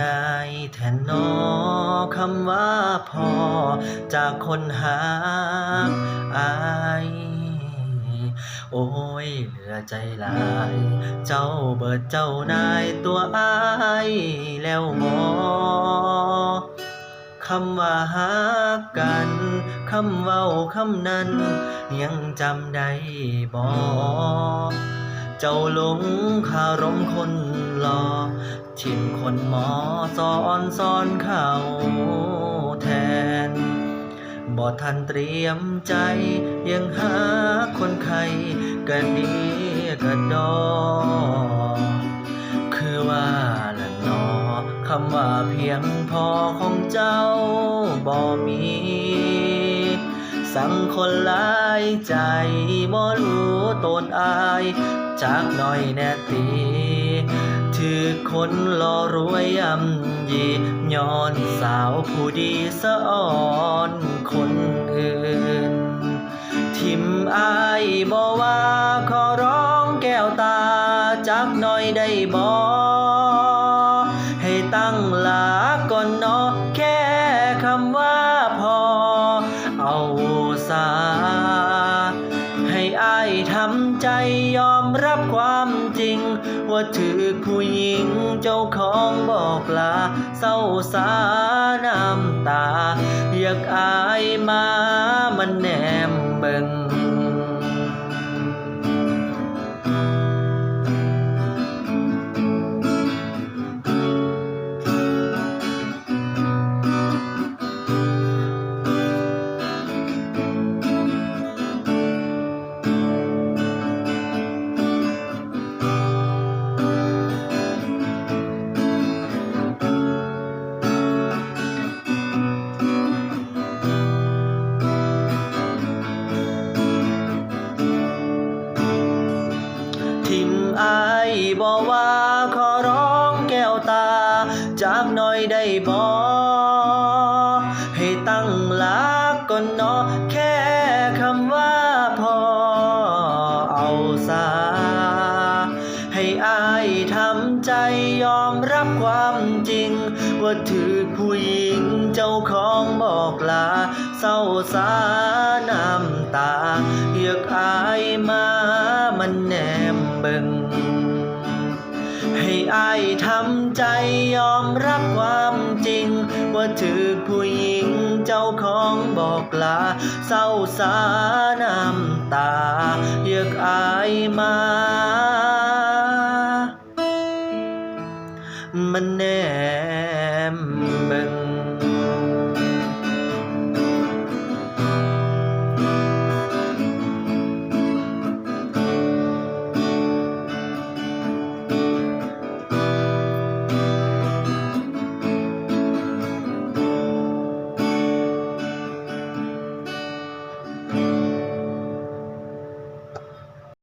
ง่ายแทนนอคำว่าพอจากคนหาอายโอ้ยเหลือใจลาย เจ้าเบิดเจ้านายตัวอายแล้วหมอคำว่าหากันคำเว้าคำนั้น ยังจำได้บอก เจ้าหลงคารมคนหลอทิมคนหมอสอนสอนเขาแทนบ่ทันเตรียมใจยังหาคนไข้กันดีกันดอ คือว่าละนอคำว่าเพียงพอของเจ้าบ่มี สั่งคนหลายใจบ่รู้ตนอาย จากหน่อยแน่ตีถือคนรอรวยยำยีย้อนสาวผู้ดีสะอ่อนคนอื่น ทิมอายบ่ว่าขอร้องแก้วตาจักหน่อยได้บ่ให้ตั้งหลาก่อนเนาะแค่คำว่า ทำใจยอมรับความจริง ว่าถือผู้หญิงเจ้าของบอกลา เศร้าสาน้ำตา อยากอายมามันแนมเบิง ว่าขอร้องแก้วตา จากหน่อยได้บ่ให้ตั้งหลักก่อนเนาะแค่คำว่าพอเอาซาให้อายทำใจยอมรับความจริง ว่าถือผู้หญิงเจ้าของบอกลา เศร้าสาน้ำตาอยากอายมามันแนมเบิง อายทำใจยอมรับความจริง ว่าถือผู้หญิงเจ้าของบอกลา เศร้าสาน้ำตาเยากอายมา